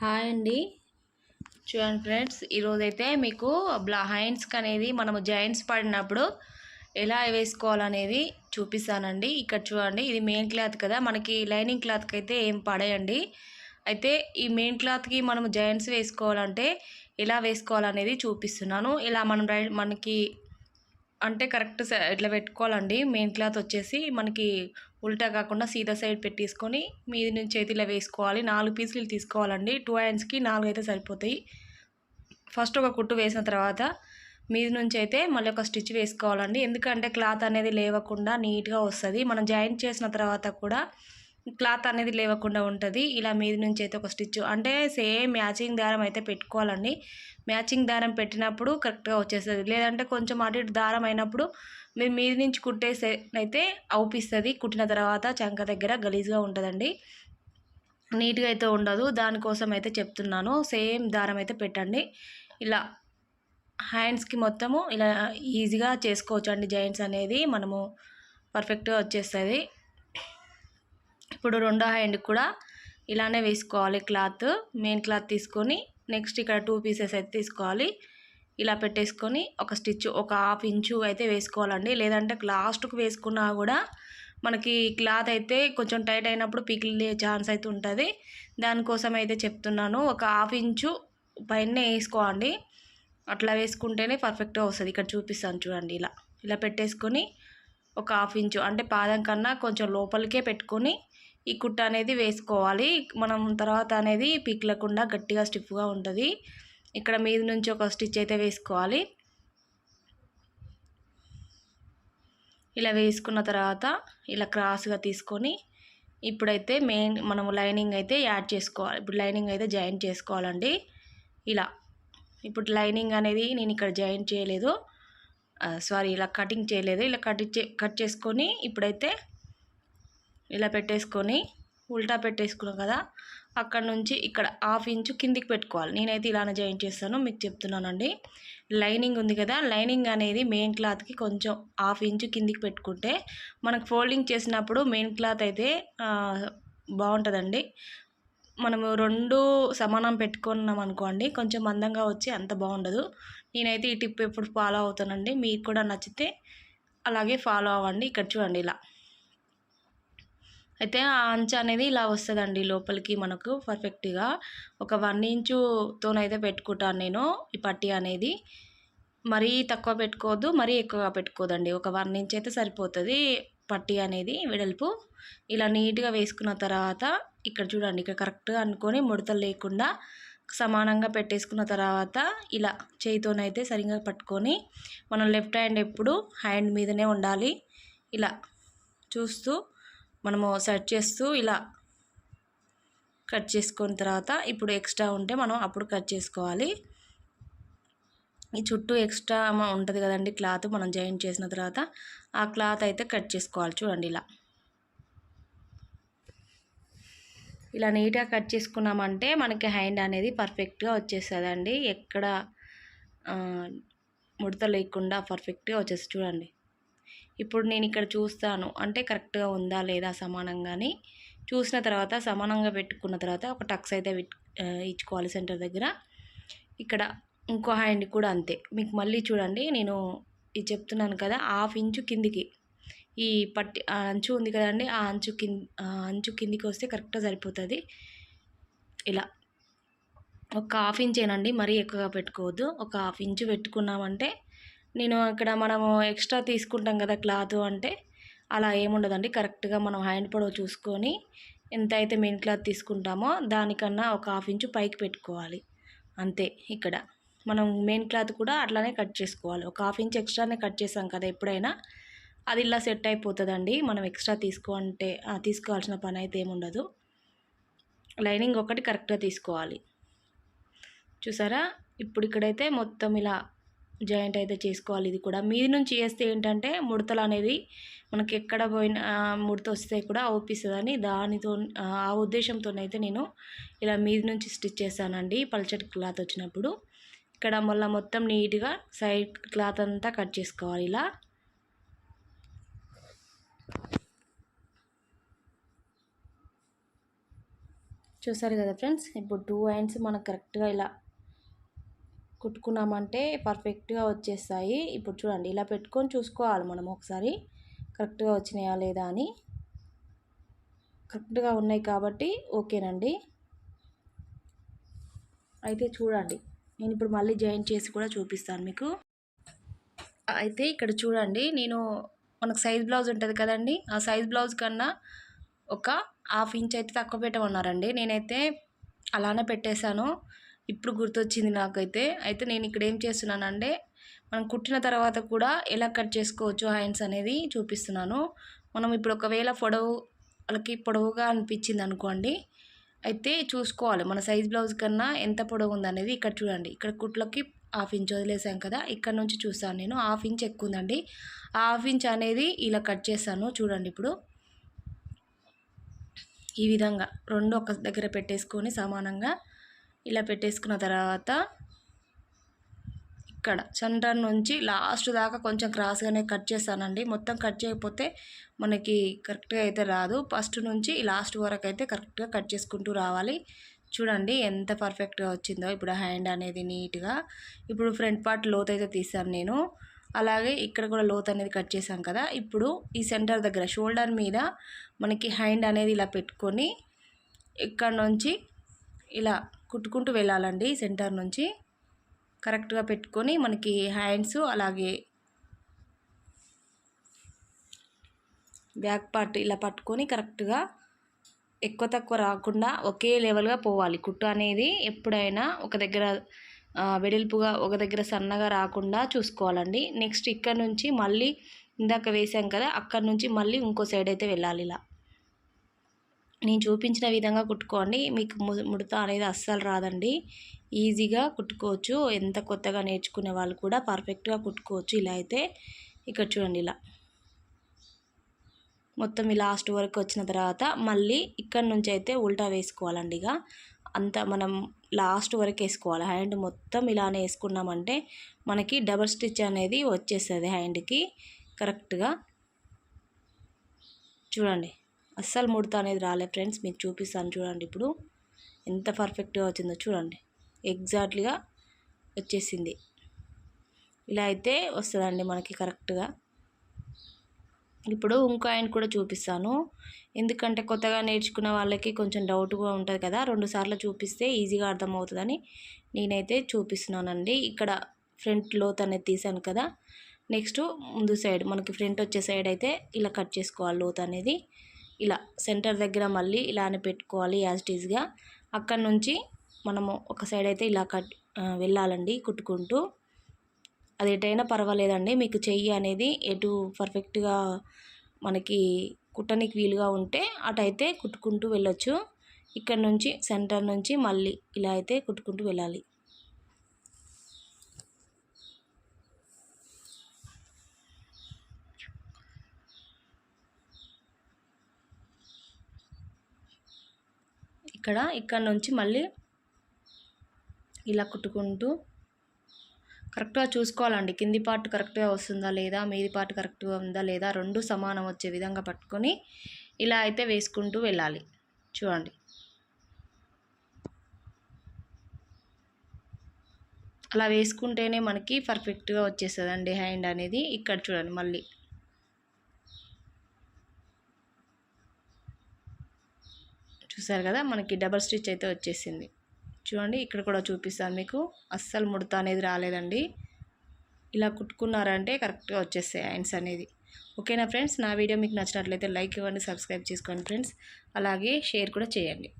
Hi అండి. చూడండి friends ఈరోజైతే మీకు బ్లా హ్యాండ్స్కి అనేది మనము జాయింట్స్ పడినప్పుడు ఎలా వేసుకోవాలనేది చూపిస్తానండి. ఇక్కడ చూడండి ఇది మెయిన్ క్లాత్ కదా మనకి లైనింగ్ క్లాత్కి అయితే ఏం పడేయండి. అయితే ఈ మెయిన్ క్లాత్కి మనం జాయింట్స్ వేసుకోవాలంటే ఎలా వేసుకోవాలనేది చూపిస్తున్నాను. ఇలా మనం రై- మనకి అంటే కరెక్ట్ ఇట్లా పెట్టుకోవాలండి. మెయిన్ క్లాత్ వచ్చేసి మనకి ఉల్టా కాకుండా సీదా సైడ్ పెట్టేసుకొని మీది నుంచి అయితే ఇలా వేసుకోవాలి. నాలుగు పీసులు తీసుకోవాలండి. టూ హ్యాండ్స్కి నాలుగు అయితే సరిపోతాయి. ఫస్ట్ ఒక కుట్టు వేసిన తర్వాత మీది నుంచి అయితే మళ్ళీ ఒక స్టిచ్ వేసుకోవాలండి. ఎందుకంటే క్లాత్ అనేది లేవకుండా నీట్గా వస్తుంది. మనం జాయింట్ చేసిన తర్వాత కూడా క్లాత్ అనేది లేవకుండా ఉంటుంది. ఇలా మీది నుంచి అయితే ఒక స్టిచ్. అంటే సేమ్ మ్యాచింగ్ దారం అయితే పెట్టుకోవాలండి. మ్యాచింగ్ దారం పెట్టినప్పుడు కరెక్ట్గా వచ్చేస్తుంది. లేదంటే కొంచెం అటు ఇటు దారం అయినప్పుడు మీరు మీది నుంచి కుట్టేసే అయితే అవుపిస్తుంది. కుట్టిన తర్వాత చంక దగ్గర గలీజ్గా ఉంటుందండి. నీట్గా అయితే ఉండదు. దానికోసం అయితే చెప్తున్నాను. సేమ్ దారం అయితే పెట్టండి. ఇలా హ్యాండ్స్కి మొత్తము ఇలా ఈజీగా చేసుకోవచ్చు అండి జాయింట్స్ అనేది మనము పర్ఫెక్ట్గా వచ్చేస్తుంది. ఇప్పుడు రెండో హ్యాండ్ కూడా ఇలానే వేసుకోవాలి క్లాత్ మెయిన్ క్లాత్ తీసుకొని నెక్స్ట్ ఇక్కడ టూ పీసెస్ అయితే తీసుకోవాలి. ఇలా పెట్టేసుకొని ఒక స్టిచ్ ఒక హాఫ్ ఇంచు అయితే వేసుకోవాలండి. లేదంటే లాస్ట్కు వేసుకున్నా కూడా మనకి క్లాత్ అయితే కొంచెం టైట్ అయినప్పుడు పికిలే ఛాన్స్ అయితే ఉంటుంది. దానికోసం అయితే చెప్తున్నాను. ఒక హాఫ్ ఇంచు పైన వేసుకోండి. అట్లా వేసుకుంటేనే పర్ఫెక్ట్గా వస్తుంది. ఇక్కడ చూపిస్తాను చూడండి ఇలా. ఇలా పెట్టేసుకొని ఒక హాఫ్ ఇంచు అంటే పాదం కన్నా కొంచెం లోపలికే పెట్టుకొని ఈ కుట్ట అనేది వేసుకోవాలి. మనం తర్వాత అనేది పీక్లకుండా గట్టిగా స్టిఫ్గా ఉంటుంది. ఇక్కడ మీద నుంచి ఒక స్టిచ్ అయితే వేసుకోవాలి. ఇలా వేసుకున్న తర్వాత ఇలా క్రాస్గా తీసుకొని ఇప్పుడైతే మెయిన్ మనము లైనింగ్ అయితే యాడ్ చేసుకోవాలి. ఇప్పుడు లైనింగ్ అయితే జాయిన్ చేసుకోవాలండి. ఇలా ఇప్పుడు లైనింగ్ అనేది నేను ఇక్కడ జాయిన్ చేయలేదు. సారీ ఇలా కటింగ్ చేయలేదు. ఇలా కట్ చే కట్ చేసుకొని ఇప్పుడైతే ఇలా పెట్టేసుకొని ఉల్టా పెట్టేసుకున్నాం కదా అక్కడ నుంచి ఇక్కడ హాఫ్ ఇంచు కిందికి పెట్టుకోవాలి. నేనైతే ఇలానే జాయిన్ చేస్తాను మీకు చెప్తున్నానండి. లైనింగ్ ఉంది కదా లైనింగ్ అనేది మెయిన్ క్లాత్కి కొంచెం హాఫ్ ఇంచు కిందికి పెట్టుకుంటే మనకు ఫోల్డింగ్ చేసినప్పుడు మెయిన్ క్లాత్ అయితే బాగుంటుందండి. మనము రెండు సమానం పెట్టుకున్నాం అనుకోండి కొంచెం మందంగా వచ్చి అంత బాగుండదు. నేనైతే ఈ టిప్ ఎప్పుడు ఫాలో అవుతానండి మీకు కూడా నచ్చితే అలాగే ఫాలో అవ్వండి. ఇక్కడ చూడండి ఇలా. అయితే ఆ అంచు అనేది ఇలా వస్తుందండి లోపలికి మనకు పర్ఫెక్ట్గా ఒక వన్ ఇంచుతోనైతే పెట్టుకుంటాను నేను ఈ పట్టీ అనేది. మరీ తక్కువ పెట్టుకోవద్దు మరీ ఎక్కువగా పెట్టుకోదండి. ఒక వన్ ఇంచ్ అయితే సరిపోతుంది పట్టీ అనేది వెడల్పు. ఇలా నీట్గా వేసుకున్న తర్వాత ఇక్కడ చూడండి ఇక్కడ కరెక్ట్గా అనుకొని ముడతలు లేకుండా సమానంగా పెట్టేసుకున్న తర్వాత ఇలా చేయితోనైతే సరిగ్గా పట్టుకొని మనం లెఫ్ట్ హ్యాండ్ ఎప్పుడు హ్యాండ్ మీదనే ఉండాలి. ఇలా చూస్తూ మనము సెట్ చేస్తూ ఇలా కట్ చేసుకున్న తర్వాత ఇప్పుడు ఎక్స్ట్రా ఉంటే మనం అప్పుడు కట్ చేసుకోవాలి. ఈ చుట్టూ ఎక్స్ట్రా ఉంటుంది కదండి క్లాత్ మనం జాయిన్ చేసిన తర్వాత ఆ క్లాత్ అయితే కట్ చేసుకోవాలి చూడండి ఇలా. ఇలా నీట్గా కట్ చేసుకున్నామంటే మనకి హ్యాండ్ అనేది పర్ఫెక్ట్గా వచ్చేస్తుందండి. ఎక్కడ ముడత లేకుండా పర్ఫెక్ట్గా వచ్చేసి చూడండి. ఇప్పుడు నేను ఇక్కడ చూస్తాను. అంటే కరెక్ట్గా ఉందా లేదా సమానంగాని. చూసిన తర్వాత సమానంగా పెట్టుకున్న తర్వాత ఒక టక్స్ అయితే ఇచ్చుకోవాలి సెంటర్ దగ్గర. ఇక్కడ ఇంకో హ్యాండ్ కూడా అంతే. మీకు మళ్ళీ చూడండి నేను ఇది చెప్తున్నాను కదా హాఫ్ ఇంచు కిందికి. ఈ పట్టి ఆ అంచు ఉంది కదండి ఆ అంచు కింద ఆ అంచు కిందికి వస్తే కరెక్ట్గా సరిపోతుంది. ఇలా. ఒక హాఫ్ ఇంచేనండి మరీ ఎక్కువగా పెట్టుకోవద్దు. ఒక హాఫ్ ఇంచు పెట్టుకున్నామంటే నేను ఇక్కడ మనము ఎక్స్ట్రా తీసుకుంటాం కదా క్లాత్ అంటే అలా ఏముండదండి. కరెక్ట్గా మనం హ్యాండ్ పొడవు చూసుకొని ఎంత అయితే మెయిన్ క్లాత్ తీసుకుంటామో దానికన్నా ఒక హాఫ్ ఇంచు పైకి పెట్టుకోవాలి. అంతే ఇక్కడ. మనం మెయిన్ క్లాత్ కూడా అట్లానే కట్ చేసుకోవాలి. ఒక హాఫ్ ఇంచ్ ఎక్స్ట్రానే కట్ చేసాం కదా ఎప్పుడైనా. అది ఇలా సెట్ అయిపోతుందండి. మనం ఎక్స్ట్రా తీసుకుంటే తీసుకోవాల్సిన పని అయితే ఏముండదు లైనింగ్ ఒకటి కరెక్ట్గా తీసుకోవాలి. చూసారా? ఇప్పుడు ఇక్కడైతే మొత్తం ఇలా జాయింట్ అయితే చేసుకోవాలి. ఇది కూడా. మీది నుంచి చేస్తే ఏంటంటే ముడతలు అనేది మనకి ఎక్కడ పోయిన ముడత వస్తే కూడా అవుపిస్తుందని దానితో ఆ ఉద్దేశంతోనైతే నేను ఇలా మీది నుంచి స్టిచ్ చేశానండి. పల్చటి క్లాత్ వచ్చినప్పుడు. ఇక్కడ మళ్ళీ మొత్తం నీట్గా సైడ్ క్లాత్ అంతా కట్ చేసుకోవాలి ఇలా. చూసారు కదా ఫ్రెండ్స్? ఇప్పుడు టూ హ్యాండ్స్ మనకు కరెక్ట్గా ఇలా కుట్టుకున్నామంటే పర్ఫెక్ట్గా వచ్చేస్తాయి. ఇప్పుడు చూడండి ఇలా పెట్టుకొని చూసుకోవాలి మనం ఒకసారి. కరెక్ట్గా వచ్చినాయా లేదా అని. కరెక్ట్గా ఉన్నాయి కాబట్టి ఓకేనండి. అయితే చూడండి నేను ఇప్పుడు మళ్ళీ జాయిన్ చేసి కూడా చూపిస్తాను మీకు. అయితే ఇక్కడ చూడండి నేను మనకు సైజ్ బ్లౌజ్ ఉంటుంది కదండి ఆ సైజ్ బ్లౌజ్ కన్నా ఒక హాఫ్ ఇంచ్ అయితే తక్కువ పెట్టమన్నారండి. నేనైతే అలానే పెట్టేశాను. ఇప్పుడు గుర్తొచ్చింది నాకైతే. అయితే నేను ఇక్కడ ఏం చేస్తున్నానంటే మనం కుట్టిన తర్వాత కూడా ఎలా కట్ చేసుకోవచ్చు హ్యాండ్స్ అనేది చూపిస్తున్నాను. మనం ఇప్పుడు ఒకవేళ పొడవు వాళ్ళకి పొడవుగా అనిపించింది అనుకోండి అయితే చూసుకోవాలి. మన సైజ్ బ్లౌజ్ కన్నా ఎంత పొడవు ఉందనేది ఇక్కడ చూడండి. ఇక్కడ కుట్లకి హాఫ్ ఇంచ్ వదిలేసాం కదా ఇక్కడ నుంచి చూస్తాను నేను. హాఫ్ ఇంచ్ ఎక్కువ ఉందండి. హాఫ్ ఇంచ్ అనేది ఇలా కట్ చేస్తాను చూడండి ఇప్పుడు. ఈ విధంగా రెండు ఒక దగ్గర పెట్టేసుకొని సమానంగా ఇలా పెట్టేసుకున్న తర్వాత ఇక్కడ సెంటర్ నుంచి లాస్ట్ దాకా కొంచెం క్రాస్గానే కట్ చేస్తానండి. మొత్తం కట్ చేయకపోతే మనకి కరెక్ట్గా అయితే రాదు. ఫస్ట్ నుంచి లాస్ట్ వరకు అయితే కరెక్ట్గా కట్ చేసుకుంటూ రావాలి. చూడండి ఎంత పర్ఫెక్ట్గా వచ్చిందో. ఇప్పుడు హ్యాండ్ అనేది నీట్గా ఇప్పుడు ఫ్రంట్ పార్ట్ లోత్ అయితే తీసాను నేను. అలాగే ఇక్కడ కూడా లోత్ అనేది కట్ చేసాం కదా. ఇప్పుడు ఈ సెంటర్ దగ్గర షోల్డర్ మీద మనకి హ్యాండ్ అనేది ఇలా పెట్టుకొని ఇక్కడ నుంచి ఇలా కుట్టుకుంటూ వెళ్ళాలండి సెంటర్ నుంచి. కరెక్ట్గా పెట్టుకొని మనకి హ్యాండ్స్ అలాగే బ్యాక్ పార్ట్ ఇలా పట్టుకొని కరెక్ట్గా ఎక్కువ తక్కువ రాకుండా ఒకే లెవెల్గా పోవాలి. కుట్టు అనేది ఎప్పుడైనా ఒక దగ్గర వెడల్పుగా ఒక దగ్గర సన్నగా రాకుండా చూసుకోవాలండి. నెక్స్ట్ ఇక్కడ నుంచి మళ్ళీ ఇందాక వేసాం కదా అక్కడ నుంచి మళ్ళీ ఇంకో సైడ్ అయితే వెళ్ళాలి ఇలా. నేను చూపించిన విధంగా కుట్టుకోండి. మీకు ముడత అనేది అస్సలు రాదండి. ఈజీగా కుట్టుకోవచ్చు. ఎంత కొత్తగా నేర్చుకునే వాళ్ళు కూడా పర్ఫెక్ట్గా కుట్టుకోవచ్చు ఇలా అయితే. ఇక్కడ చూడండి ఇలా. మొత్తం ఈ లాస్ట్ వరకు వచ్చిన తర్వాత మళ్ళీ ఇక్కడ నుంచి అయితే ఉల్టా వేసుకోవాలండి ఇక. అంత మనం లాస్ట్ వరకు వేసుకోవాలి. హ్యాండ్ మొత్తం ఇలానే వేసుకున్నామంటే మనకి డబల్ స్టిచ్ అనేది వచ్చేస్తుంది హ్యాండ్కి. కరెక్ట్గా. చూడండి. అస్సలు ముడత అనేది రాలే ఫ్రెండ్స్. మీకు చూపిస్తాను చూడండి ఇప్పుడు. ఎంత పర్ఫెక్ట్గా వచ్చిందో చూడండి. ఎగ్జాక్ట్లీగా వచ్చేసింది. ఇలా అయితే వస్తుందండి మనకి కరెక్ట్గా. ఇప్పుడు ఇంకో ఆయన కూడా చూపిస్తాను. ఎందుకంటే కొత్తగా నేర్చుకున్న వాళ్ళకి కొంచెం డౌట్గా ఉంటుంది కదా. రెండు సార్లు చూపిస్తే ఈజీగా అర్థమవుతుందని నేనైతే చూపిస్తున్నానండి. ఇక్కడ ఫ్రంట్ లోత్ అనేది తీసాను కదా. నెక్స్ట్ ముందు సైడ్ మనకి ఫ్రంట్ వచ్చే సైడ్ అయితే ఇలా కట్ చేసుకోవాలి లోత్ అనేది. ఇలా సెంటర్ దగ్గర మళ్ళీ ఇలానే పెట్టుకోవాలి యాజ్ టీజ్గా అక్కడ నుంచి మనము ఒక సైడ్ అయితే ఇలా కట్ వెళ్ళాలండి కుట్టుకుంటూ. అది ఎటైనా పర్వాలేదండి. మీకు చెయ్యి అనేది ఎటు పర్ఫెక్ట్గా మనకి కుట్టనికి వీలుగా ఉంటే అటైతే కుట్టుకుంటూ వెళ్ళొచ్చు. ఇక్కడ నుంచి సెంటర్ నుంచి మళ్ళీ ఇలా అయితే కుట్టుకుంటూ వెళ్ళాలి. ఇక్కడ ఇక్కడ నుంచి మళ్ళీ ఇలా కుట్టుకుంటూ కరెక్ట్గా చూసుకోవాలండి. కింది పార్ట్ కరెక్ట్గా వస్తుందా లేదా మీది పార్ట్ కరెక్ట్గా ఉందా లేదా రెండు సమానం వచ్చే విధంగా పట్టుకొని ఇలా అయితే వేసుకుంటూ వెళ్ళాలి. చూడండి. అలా వేసుకుంటేనే మనకి పర్ఫెక్ట్గా వచ్చేస్తుందండి హ్యాండ్ అనేది. ఇక్కడ చూడండి మళ్ళీ. చూసారు కదా మనకి డబల్ స్టిచ్ అయితే వచ్చేసింది. చూడండి ఇక్కడ కూడా చూపిస్తాను మీకు. అస్సలు ముడత అనేది రాలేదండి. ఇలా కుట్టుకున్నారంటే కరెక్ట్గా వచ్చేస్తాయి హ్యాండ్స్ అనేది. ఓకేనా ఫ్రెండ్స్ నా వీడియో మీకు నచ్చినట్లయితే లైక్ ఇవ్వండి సబ్స్క్రైబ్ చేసుకోండి ఫ్రెండ్స్ అలాగే షేర్ కూడా చేయండి.